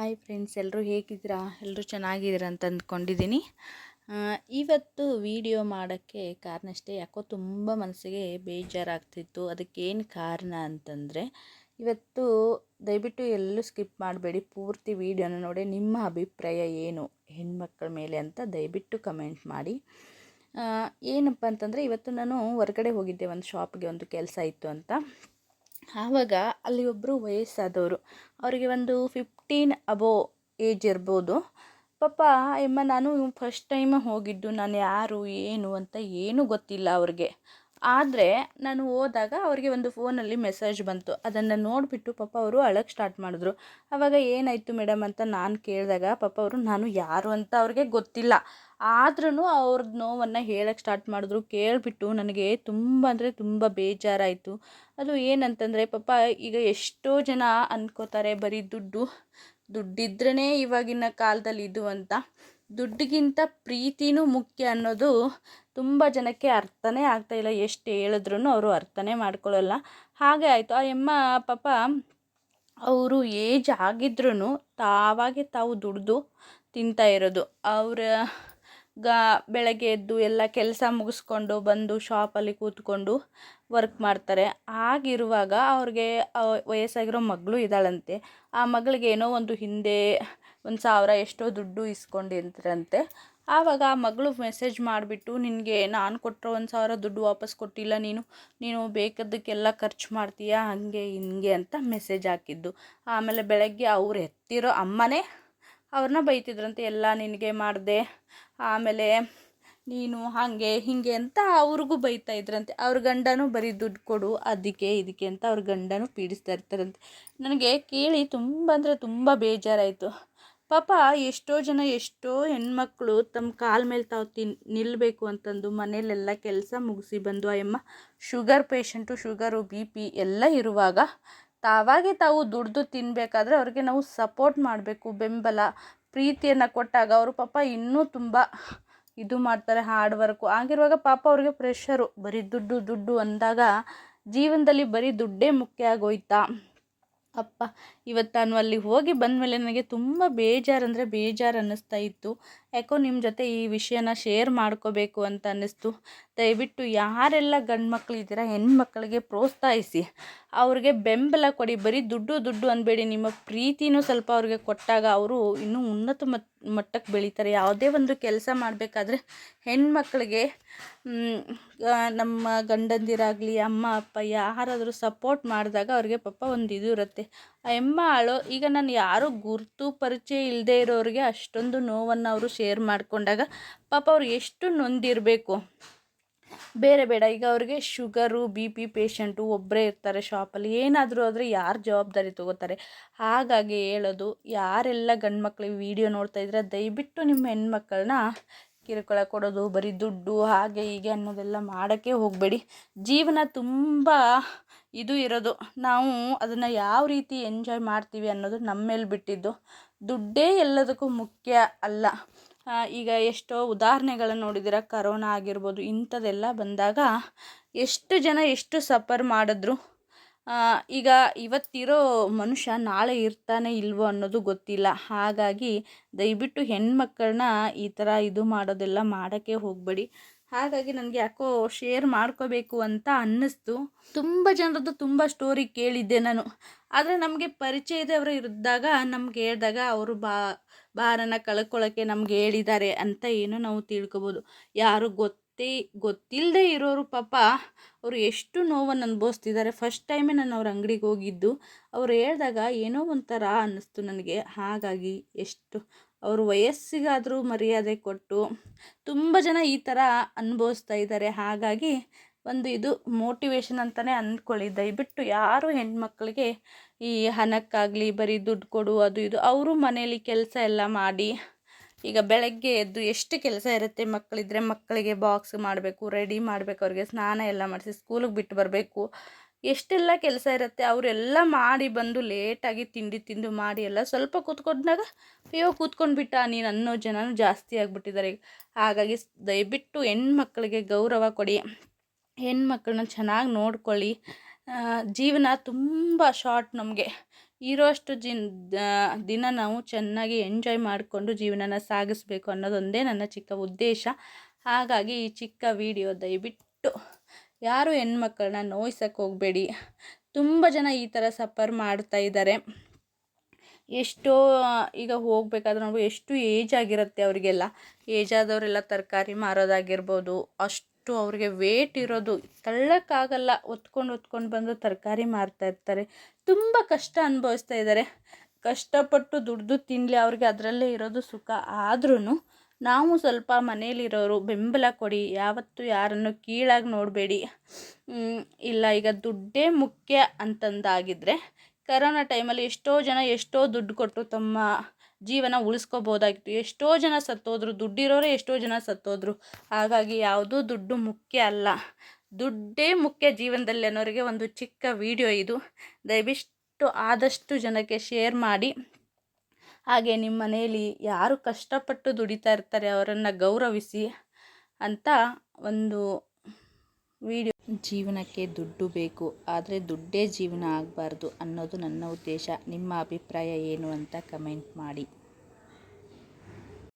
Hi friends ಎಲ್ಲರೂ ಹೇಗಿದ್ದೀರಾ? ಎಲ್ಲರೂ ಚೆನ್ನಾಗಿದ್ದೀರಾ ಅಂತ ಅಂದ್ಕೊಂಡಿದ್ದೀನಿ. ಇವತ್ತು ವಿಡಿಯೋ ಮಾಡೋಕ್ಕೆ ಕಾರಣ ಅಷ್ಟೇ, ಯಾಕೋ ತುಂಬ ಮನಸ್ಸಿಗೆ ಬೇಜಾರಾಗ್ತಿತ್ತು. ಅದಕ್ಕೇನು ಕಾರಣ ಅಂತಂದರೆ, ಇವತ್ತು ದಯವಿಟ್ಟು ಎಲ್ಲೂ ಸ್ಕಿಪ್ ಮಾಡಬೇಡಿ. ಪೂರ್ತಿ ವಿಡಿಯೋನ ನೋಡಿ ನಿಮ್ಮ ಅಭಿಪ್ರಾಯ ಏನು, ಹೆಣ್ಮಕ್ಳ ಮೇಲೆ ಅಂತ ದಯವಿಟ್ಟು ಕಮೆಂಟ್ ಮಾಡಿ. ಏನಪ್ಪ ಅಂತಂದರೆ, ಇವತ್ತು ನಾನು ಹೊರಗಡೆ ಹೋಗಿದ್ದೆ, ಒಂದು ಶಾಪ್ಗೆ ಒಂದು ಕೆಲಸ ಇತ್ತು ಅಂತ. ಆವಾಗ ಅಲ್ಲಿ ಒಬ್ಬರು ವಯಸ್ಸಾದವರು, ಅವರಿಗೆ ಒಂದು ಫಿಫ್ಟೀನ್ ಅಬೋ ಏಜ್ ಇರ್ಬೋದು. ಪಾಪ ಎಮ್ಮ ನಾನು ಫಸ್ಟ್ ಟೈಮ್ ಹೋಗಿದ್ದು, ನಾನು ಯಾರು, ಏನು ಅಂತ ಏನೂ ಗೊತ್ತಿಲ್ಲ ಅವ್ರಿಗೆ. ಆದರೆ ನಾನು ಹೋದಾಗ ಅವರಿಗೆ ಒಂದು ಫೋನಲ್ಲಿ ಮೆಸೇಜ್ ಬಂತು. ಅದನ್ನು ನೋಡಿಬಿಟ್ಟು ಪಾಪ ಅವರು ಅಳಕ್ಕೆ ಸ್ಟಾರ್ಟ್ ಮಾಡಿದ್ರು. ಆವಾಗ ಏನಾಯಿತು ಮೇಡಮ್ ಅಂತ ನಾನು ಕೇಳಿದಾಗ ಪಾಪ ಅವರು, ನಾನು ಯಾರು ಅಂತ ಅವ್ರಿಗೆ ಗೊತ್ತಿಲ್ಲ. ಆದ್ರೂ ಅವ್ರದ್ದು ನೋವನ್ನು ಹೇಳಕ್ಕೆ ಸ್ಟಾರ್ಟ್ ಮಾಡಿದ್ರು. ಕೇಳಿಬಿಟ್ಟು ನನಗೆ ತುಂಬ ಅಂದರೆ ತುಂಬ ಬೇಜಾರಾಯಿತು. ಅದು ಏನಂತಂದರೆ ಪಾಪ ಈಗ ಎಷ್ಟೋ ಜನ ಅಂದ್ಕೋತಾರೆ ಬರೀ ದುಡ್ಡು ದುಡ್ಡಿದ್ರೇ ಇವಾಗಿನ ಕಾಲದಲ್ಲಿ ಇದು ಅಂತ. ದುಡ್ಡಿಗಿಂತ ಪ್ರೀತಿನೂ ಮುಖ್ಯ ಅನ್ನೋದು ತುಂಬ ಜನಕ್ಕೆ ಅರ್ಥನೇ ಆಗ್ತಾಯಿಲ್ಲ ಎಷ್ಟು ಹೇಳಿದ್ರೂ ಅವರು ಅರ್ಥನೇ ಮಾಡ್ಕೊಳ್ಳಲ್ಲ. ಹಾಗೆ ಆಯಿತು. ಆ ಎಮ್ಮ ಪಾಪ ಅವರು ಏಜ್ ಆಗಿದ್ರೂ ತಾವಾಗೆ ತಾವು ದುಡ್ದು ತಿಂತಾ ಇರೋದು. ಅವರ ಗ ಬೆಳಗ್ಗೆ ಎದ್ದು ಎಲ್ಲ ಕೆಲಸ ಮುಗಿಸ್ಕೊಂಡು ಬಂದು ಶಾಪಲ್ಲಿ ಕೂತ್ಕೊಂಡು ವರ್ಕ್ ಮಾಡ್ತಾರೆ. ಆಗಿರುವಾಗ ಅವ್ರಿಗೆ ವಯಸ್ಸಾಗಿರೋ ಮಗಳು ಇದ್ದಾಳಂತೆ. ಆ ಮಗಳಿಗೆ ಏನೋ ಒಂದು ಹಿಂದೆ ಒಂದು ಸಾವಿರ ಎಷ್ಟೋ ದುಡ್ಡು ಇಸ್ಕೊಂಡಿದ್ರಂತೆ. ಆವಾಗ ಆ ಮಗಳು ಮೆಸೇಜ್ ಮಾಡಿಬಿಟ್ಟು, ನಿನಗೆ ನಾನು ಕೊಟ್ಟಿರೋ ಒಂದು ಸಾವಿರ ದುಡ್ಡು ವಾಪಸ್ ಕೊಟ್ಟಿಲ್ಲ ನೀನು. ನೀನು ಬೇಕಾದಕ್ಕೆಲ್ಲ ಖರ್ಚು ಮಾಡ್ತೀಯಾ? ಹಾಗೆ, ಹಿಂಗೆ ಅಂತ ಮೆಸೇಜ್ ಹಾಕಿದ್ದು. ಆಮೇಲೆ ಬೆಳಗ್ಗೆ ಅವ್ರು ಎತ್ತಿರೋ ಅಮ್ಮನೇ ಅವ್ರನ್ನ ಬೈತಿದ್ರಂತೆ, ಎಲ್ಲ ನಿನಗೆ ಮಾಡಿದೆ. ಆಮೇಲೆ ನೀನು ಹಾಗೆ, ಹೀಗೆ ಅಂತ ಅವ್ರಿಗೂ ಬೈತಾ ಇದ್ರಂತೆ. ಅವ್ರ ಗಂಡನೂ ಬರೀ ದುಡ್ಡು ಕೊಡು, ಅದಕ್ಕೆ, ಇದಕ್ಕೆ ಅಂತ ಅವ್ರ ಗಂಡನೂ ಪೀಡಿಸ್ತಾ ಇರ್ತಾರಂತೆ. ನನಗೆ ಕೇಳಿ ತುಂಬ ಅಂದರೆ ತುಂಬ ಬೇಜಾರಾಯಿತು. ಪಾಪ ಎಷ್ಟೋ ಜನ, ಎಷ್ಟೋ ಹೆಣ್ಮಕ್ಳು ತಮ್ಮ ಕಾಲ ಮೇಲೆ ತಾವು ತಿನ್ ನಿಲ್ಲಬೇಕು ಅಂತಂದು ಮನೇಲೆಲ್ಲ ಕೆಲಸ ಮುಗಿಸಿ ಬಂದು ಎಮ್ಮ sugar patient, sugar, B P ಎಲ್ಲ ಇರುವಾಗ ತಾವಾಗೆ ತಾವು ದುಡ್ದು ತಿನ್ನಬೇಕಾದ್ರೆ ಅವ್ರಿಗೆ ನಾವು ಸಪೋರ್ಟ್ ಮಾಡಬೇಕು. ಬೆಂಬಲ, ಪ್ರೀತಿಯನ್ನು ಕೊಟ್ಟಾಗ ಅವರು ಪಾಪ ಇನ್ನೂ ತುಂಬ ಇದು ಮಾಡ್ತಾರೆ, ಹಾರ್ಡ್ ವರ್ಕು. ಆಗಿರುವಾಗ ಪಾಪ ಅವ್ರಿಗೆ ಪ್ರೆಷರು. ಬರೀ ದುಡ್ಡು ದುಡ್ಡು ಅಂದಾಗ ಜೀವನದಲ್ಲಿ ಬರೀ ದುಡ್ಡೇ ಮುಖ್ಯ ಆಗೋಯ್ತಾ? ಅಪ್ಪ ಇವತ್ತು ನಾನು ಅಲ್ಲಿ ಹೋಗಿ ಬಂದ ಮೇಲೆ ನನಗೆ ತುಂಬ ಬೇಜಾರಂದರೆ ಬೇಜಾರು ಅನ್ನಿಸ್ತಾ ಇತ್ತು. ಯಾಕೋ ನಿಮ್ಮ ಜೊತೆ ಈ ವಿಷಯನ ಶೇರ್ ಮಾಡ್ಕೋಬೇಕು ಅಂತ ಅನ್ನಿಸ್ತು. ದಯವಿಟ್ಟು ಯಾರೆಲ್ಲ ಗಂಡು ಮಕ್ಕಳಿದ್ದೀರಾ ಹೆಣ್ಮಕ್ಳಿಗೆ ಪ್ರೋತ್ಸಾಹಿಸಿ. ಅವ್ರಿಗೆ ಬೆಂಬಲ ಕೊಡಿ. ಬರೀ ದುಡ್ಡು ದುಡ್ಡು ಅನ್ಬೇಡಿ. ನಿಮ್ಮ ಪ್ರೀತಿನೂ ಸ್ವಲ್ಪ ಅವ್ರಿಗೆ ಕೊಟ್ಟಾಗ ಅವರು ಇನ್ನೂ ಉನ್ನತ ಮಟ್ ಮಟ್ಟಕ್ಕೆ ಬೆಳೀತಾರೆ. ಯಾವುದೇ ಒಂದು ಕೆಲಸ ಮಾಡಬೇಕಾದ್ರೆ ಹೆಣ್ಮಕ್ಳಿಗೆ ನಮ್ಮ ಗಂಡಂದಿರಾಗಲಿ, ಅಮ್ಮ, ಅಪ್ಪ ಯಾರಾದರೂ ಸಪೋರ್ಟ್ ಮಾಡಿದಾಗ ಅವ್ರಿಗೆ ಪಾಪ ಒಂದು ಇದು ಇರುತ್ತೆ. ಆ ಎಮ್ಮ ಆಳು ಈಗ ನಾನು ಯಾರೂ ಗುರುತು ಪರಿಚಯ ಇಲ್ಲದೆ ಇರೋರಿಗೆ ಅಷ್ಟೊಂದು ನೋವನ್ನು ಅವರು ಶೇರ್ ಮಾಡಿಕೊಂಡಾಗ ಪಾಪ ಅವ್ರು ಎಷ್ಟು ನೊಂದಿರಬೇಕು. ಬೇರೆ ಬೇಡ, ಈಗ ಅವ್ರಿಗೆ ಶುಗರು ಬಿ ಪಿ ಪೇಷಂಟು ಒಬ್ಬರೇ ಇರ್ತಾರೆ ಶಾಪಲ್ಲಿ ಏನಾದರೂ ಆದರೆ ಯಾರು ಜವಾಬ್ದಾರಿ ತಗೋತಾರೆ. ಹಾಗಾಗಿ ಹೇಳೋದು, ಯಾರೆಲ್ಲ ಗಂಡು ಮಕ್ಳಿಗೆ ವೀಡಿಯೋ ನೋಡ್ತಾ ಇದ್ರೆ ದಯವಿಟ್ಟು ನಿಮ್ಮ ಹೆಣ್ಮಕ್ಳನ್ನ ಕಿರುಕುಳ ಕೊಡೋದು, ಬರೀ ದುಡ್ಡು, ಹಾಗೆ ಹೀಗೆ ಅನ್ನೋದೆಲ್ಲ ಮಾಡೋಕ್ಕೆ ಹೋಗಬೇಡಿ. ಜೀವನ ತುಂಬ ಇದು ಇರೋದು. ನಾವು ಅದನ್ನು ಯಾವ ರೀತಿ ಎಂಜಾಯ್ ಮಾಡ್ತೀವಿ ಅನ್ನೋದು ನಮ್ಮ ಮೇಲೆ ಬಿಟ್ಟಿದ್ದು. ದುಡ್ಡೇ ಎಲ್ಲದಕ್ಕೂ ಮುಖ್ಯ ಅಲ್ಲ. ಈಗ ಎಷ್ಟೋ ಉದಾಹರಣೆಗಳನ್ನು ನೋಡಿದ್ದೀರ, ಕರೋನಾ ಆಗಿರ್ಬೋದು, ಇಂಥದ್ದೆಲ್ಲ ಬಂದಾಗ ಎಷ್ಟು ಜನ ಎಷ್ಟು ಸಫರ್ ಮಾಡಿದ್ರು? ಈಗ ಇವತ್ತಿರೋ ಮನುಷ್ಯ ನಾಳೆ ಇರ್ತಾನೆ ಇಲ್ವೋ ಅನ್ನೋದು ಗೊತ್ತಿಲ್ಲ. ಹಾಗಾಗಿ ದಯವಿಟ್ಟು ಹೆಣ್ಮಕ್ಕಳನ್ನ ಈ ಥರ ಇದು ಮಾಡೋದೆಲ್ಲ ಮಾಡೋಕ್ಕೆ ಹೋಗಬೇಡಿ. ಹಾಗಾಗಿ ನನಗೆ ಯಾಕೋ ಶೇರ್ ಮಾಡ್ಕೋಬೇಕು ಅಂತ ಅನ್ನಿಸ್ತು. ತುಂಬ ಜನರದ್ದು ತುಂಬ ಸ್ಟೋರಿ ಕೇಳಿದ್ದೆ ನಾನು. ಆದರೆ ನಮಗೆ ಪರಿಚಯದವರು ಇದ್ದಾಗ, ನಮ್ಗೆ ಹೇಳಿದಾಗ ಅವರು ಬಾ ಭಾರನ ಕಳ್ಕೊಳ್ಳೋಕ್ಕೆ ನಮ್ಗೆ ಹೇಳಿದ್ದಾರೆ ಅಂತ ಏನು ನಾವು ತಿಳ್ಕೊಬೋದು. ಯಾರು ಗೊತ್ತೇ ಗೊತ್ತಿಲ್ಲದೆ ಇರೋರು ಪಾಪ ಅವರು ಎಷ್ಟು ನೋವನ್ನು ಅನುಭವಿಸ್ತಿದ್ದಾರೆ ಫಸ್ಟ್ ಟೈಮೇ ನಾನು ಅವ್ರ ಅಂಗಡಿಗೆ ಹೋಗಿದ್ದು, ಅವ್ರು ಹೇಳಿದಾಗ ಏನೋ ಒಂಥರ ಅನ್ನಿಸ್ತು ನನಗೆ. ಹಾಗಾಗಿ ಎಷ್ಟು, ಅವರು ವಯಸ್ಸಿಗಾದರೂ ಮರ್ಯಾದೆ ಕೊಟ್ಟು ತುಂಬ ಜನ ಈ ಥರ ಅನುಭವಿಸ್ತಾ ಇದ್ದಾರೆ ಹಾಗಾಗಿ ಒಂದು ಇದು ಮೋಟಿವೇಶನ್ ಅಂತಲೇ ಅಂದ್ಕೊಳ್ಳಿ ದಯವಿಟ್ಟು ಯಾರು ಹೆಣ್ಮಕ್ಳಿಗೆ ಈ ಹಣಕ್ಕಾಗಲಿ ಬರೀ ದುಡ್ಡು ಕೊಡು, ಅದು ಇದು. ಅವರು ಮನೇಲಿ ಕೆಲಸ ಎಲ್ಲ ಮಾಡಿ, ಈಗ ಬೆಳಗ್ಗೆ ಎದ್ದು ಎಷ್ಟು ಕೆಲಸ ಇರುತ್ತೆ ಮಕ್ಕಳಿದ್ರೆ ಮಕ್ಕಳಿಗೆ ಬಾಕ್ಸ್ ಮಾಡಬೇಕು ರೆಡಿ ಮಾಡಬೇಕು, ಅವ್ರಿಗೆ ಸ್ನಾನ ಎಲ್ಲ ಮಾಡಿಸಿ ಸ್ಕೂಲಿಗೆ ಬಿಟ್ಟು ಬರಬೇಕು. ಎಷ್ಟೆಲ್ಲ ಕೆಲಸ ಇರುತ್ತೆ ಅವರೆಲ್ಲ ಮಾಡಿ ಬಂದು ಲೇಟಾಗಿ ತಿಂಡಿ ತಿಂದು ಮಾಡಿ ಎಲ್ಲ ಸ್ವಲ್ಪ ಕೂತ್ಕೊಂಡಾಗ ಅಯ್ಯೋ ಕೂತ್ಕೊಂಡ್ಬಿಟ್ಟ ನೀನು ಅನ್ನೋ ಜನನೂ ಜಾಸ್ತಿ ಆಗಿಬಿಟ್ಟಿದ್ದಾರೆ ಹಾಗಾಗಿ ದಯವಿಟ್ಟು ಹೆಣ್ಮಕ್ಳಿಗೆ ಗೌರವ ಕೊಡಿ. ಹೆಣ್ಮಕ್ಳನ್ನ ಚೆನ್ನಾಗಿ ನೋಡ್ಕೊಳ್ಳಿ. ಜೀವನ ತುಂಬ ಶಾರ್ಟ್ ನಮಗೆ. ಇರೋಷ್ಟು ಜಿನ್ ದಿನ ನಾವು ಚೆನ್ನಾಗಿ ಎಂಜಾಯ್ ಮಾಡಿಕೊಂಡು ಜೀವನನ ಸಾಗಿಸ್ಬೇಕು ಅನ್ನೋದೊಂದೇ ನನ್ನ ಚಿಕ್ಕ ಉದ್ದೇಶ. ಹಾಗಾಗಿ ಈ ಚಿಕ್ಕ ವಿಡಿಯೋ ದಯವಿಟ್ಟು ಯಾರು ಹೆಣ್ಮಕ್ಳನ್ನ ನೋಯ್ಸಕ್ಕೆ ಹೋಗಬೇಡಿ. ತುಂಬ ಜನ ಈ ಥರ ಸಫರ್ ಮಾಡ್ತಾ ಇದ್ದಾರೆ ಎಷ್ಟೋ, ಈಗ ಹೋಗಬೇಕಾದ್ರೆ ನಾವು ಎಷ್ಟು ಏಜ್ ಆಗಿರುತ್ತೆ ಅವರಿಗೆಲ್ಲ. ಏಜ್ ಆದವರೆಲ್ಲ ತರಕಾರಿ ಮಾರೋದಾಗಿರ್ಬೋದು, ಅಷ್ಟು ಅವ್ರಿಗೆ ವೇಟ್ ಇರೋದು ತಳ್ಳಕ್ಕಾಗಲ್ಲ. ಹೊತ್ಕೊಂಡು ಹೊತ್ಕೊಂಡು ಬಂದು ತರಕಾರಿ ಮಾರ್ತಾ ಇರ್ತಾರೆ. ತುಂಬ ಕಷ್ಟ ಅನುಭವಿಸ್ತಾ ಇದ್ದಾರೆ ಕಷ್ಟಪಟ್ಟು ದುಡ್ದು ತಿನ್ನಲಿ ಅವ್ರಿಗೆ ಅದರಲ್ಲೇ ಇರೋದು ಸುಖ. ಆದ್ರೂ ನಾವು ಸ್ವಲ್ಪ ಮನೇಲಿರೋರು ಬೆಂಬಲ ಕೊಡಿ, ಯಾವತ್ತೂ ಯಾರನ್ನು ಕೀಳಾಗಿ ನೋಡಬೇಡಿ. ಇಲ್ಲ ಈಗ ದುಡ್ಡೇ ಮುಖ್ಯ ಅಂತಂದಾಗಿದ್ದರೆ ಕರೋನಾ ಟೈಮಲ್ಲಿ ಎಷ್ಟೋ ಜನ ಎಷ್ಟೋ ದುಡ್ಡು ಕೊಟ್ಟು ತಮ್ಮ ಜೀವನ ಉಳಿಸ್ಕೋಬೋದಾಗಿತ್ತು. ಎಷ್ಟೋ ಜನ ಸತ್ತೋದ್ರು, ದುಡ್ಡಿರೋರೇ ಎಷ್ಟೋ ಜನ ಸತ್ತೋದ್ರು. ಹಾಗಾಗಿ ಯಾವುದೂ ದುಡ್ಡು ಮುಖ್ಯ ಅಲ್ಲ. ದುಡ್ಡೇ ಮುಖ್ಯ ಜೀವನದಲ್ಲಿ ಅನ್ನೋರಿಗೆ ಒಂದು ಚಿಕ್ಕ ವಿಡಿಯೋ ಇದು. ದಯವಿಷ್ಟು ಆದಷ್ಟು ಜನಕ್ಕೆ ಶೇರ್ ಮಾಡಿ. ಹಾಗೆ ನಿಮ್ಮ ಮನೆಯಲ್ಲಿ ಯಾರು ಕಷ್ಟಪಟ್ಟು ದುಡಿತಾ ಇರ್ತಾರೆ ಅವರನ್ನು ಗೌರವಿಸಿ ಅಂತ ಒಂದು ವಿಡಿಯೋ. ಜೀವನಕ್ಕೆ ದುಡ್ಡು ಬೇಕು, ಆದರೆ ದುಡ್ಡೇ ಜೀವನ ಆಗಬಾರ್ದು ಅನ್ನೋದು ನನ್ನ ಉದ್ದೇಶ. ನಿಮ್ಮ ಅಭಿಪ್ರಾಯ ಏನು ಅಂತ ಕಮೆಂಟ್ ಮಾಡಿ.